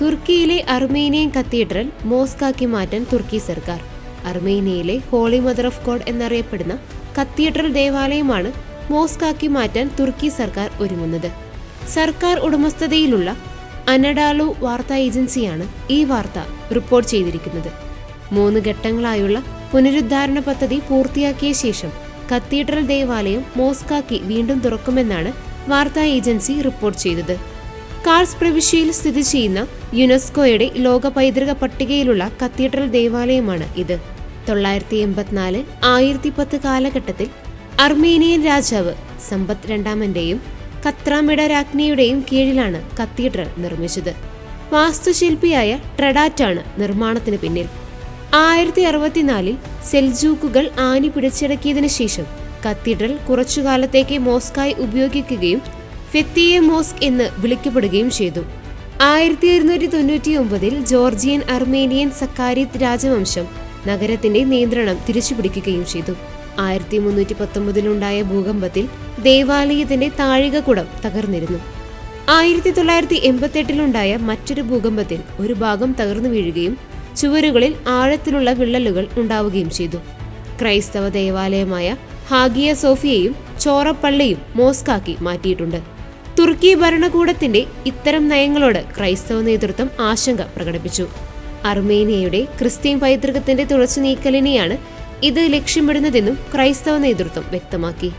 തുർക്കിയിലെ Armenian cathedral മോസ്കാക്കി മാറ്റാൻ തുർക്കി സർക്കാർ. അർമേനിയയിലെ ഹോളി മദർ ഓഫ് ഗോഡ് എന്നറിയപ്പെടുന്ന കത്തീഡ്രൽ ദേവാലയമാണ് മോസ്കാക്കി മാറ്റാൻ തുർക്കി സർക്കാർ ഒരുങ്ങുന്നത്. സർക്കാർ ഉടമസ്ഥതയിലുള്ള അനഡാലു വാർത്താ ഏജൻസിയാണ് ഈ വാർത്ത റിപ്പോർട്ട് ചെയ്തിരിക്കുന്നത്. മൂന്ന് ഘട്ടങ്ങളായുള്ള പുനരുദ്ധാരണ പദ്ധതി പൂർത്തിയാക്കിയ ശേഷം കത്തീഡ്രൽ ദേവാലയം മോസ്കാക്കി വീണ്ടും തുറക്കുമെന്നാണ് വാർത്താ ഏജൻസി റിപ്പോർട്ട് ചെയ്തത്. കാർസ് പ്രവിശ്യയിൽ സ്ഥിതി ചെയ്യുന്ന യുനെസ്കോയുടെ ലോക പൈതൃക പട്ടികയിലുള്ള കത്തീഡ്രൽ ദേവാലയമാണ് ഇത്. തൊള്ളായിരത്തി എൺപത്തിനാല് ആയിരത്തി പത്ത് കാലഘട്ടത്തിൽ അർമേനിയൻ രാജാവ് സമ്പത്ത് രണ്ടാമന്റെയും കത്രാമിഡ രാജ്ഞിയുടെയും കീഴിലാണ് കത്തീഡ്രൽ നിർമ്മിച്ചത്. വാസ്തുശില്പിയായ ട്രഡാറ്റാണ് നിർമ്മാണത്തിന് പിന്നിൽ. ആയിരത്തി അറുപത്തിനാലിൽ സെൽജൂക്കുകൾ ആനി പിടിച്ചടക്കിയതിനു ശേഷം കത്തീഡ്രൽ കുറച്ചുകാലത്തേക്ക് മോസ്കായി ഉപയോഗിക്കുകയും ഫെത്തിയെ മോസ്ക് എന്ന് വിളിക്കപ്പെടുകയും ചെയ്തു. ആയിരത്തി ഒരുന്നൂറ്റി തൊണ്ണൂറ്റി ഒമ്പതിൽ ജോർജിയൻ അർമേനിയൻ സക്കാരിത് രാജവംശം നഗരത്തിന്റെ നിയന്ത്രണം തിരിച്ചുപിടിക്കുകയും ചെയ്തു. ആയിരത്തി മുന്നൂറ്റി പത്തൊമ്പതിലുണ്ടായ ഭൂകമ്പത്തിൽ ദേവാലയത്തിന്റെ താഴികക്കുടം തകർന്നിരുന്നു. ആയിരത്തി തൊള്ളായിരത്തി എൺപത്തെട്ടിലുണ്ടായ മറ്റൊരു ഭൂകമ്പത്തിൽ ഒരു ഭാഗം തകർന്നു വീഴുകയും ചുവരുകളിൽ ആഴത്തിലുള്ള വിള്ളലുകൾ ഉണ്ടാവുകയും ചെയ്തു. ക്രൈസ്തവ ദേവാലയമായ ഹാഗിയ സോഫിയയും ചോറപ്പള്ളിയും മോസ്കാക്കി മാറ്റിയിട്ടുണ്ട്. തുർക്കി ഭരണകൂടത്തിന്റെ ഇത്തരം നയങ്ങളോട് ക്രൈസ്തവ നേതൃത്വം ആശങ്ക പ്രകടിപ്പിച്ചു. അർമേനിയയുടെ ക്രിസ്ത്യൻ പൈതൃകത്തിന്റെ തുളച്ചു നീക്കലിനെയാണ് ഇത് ലക്ഷ്യമിടുന്നതെന്നും ക്രൈസ്തവ നേതൃത്വം വ്യക്തമാക്കി.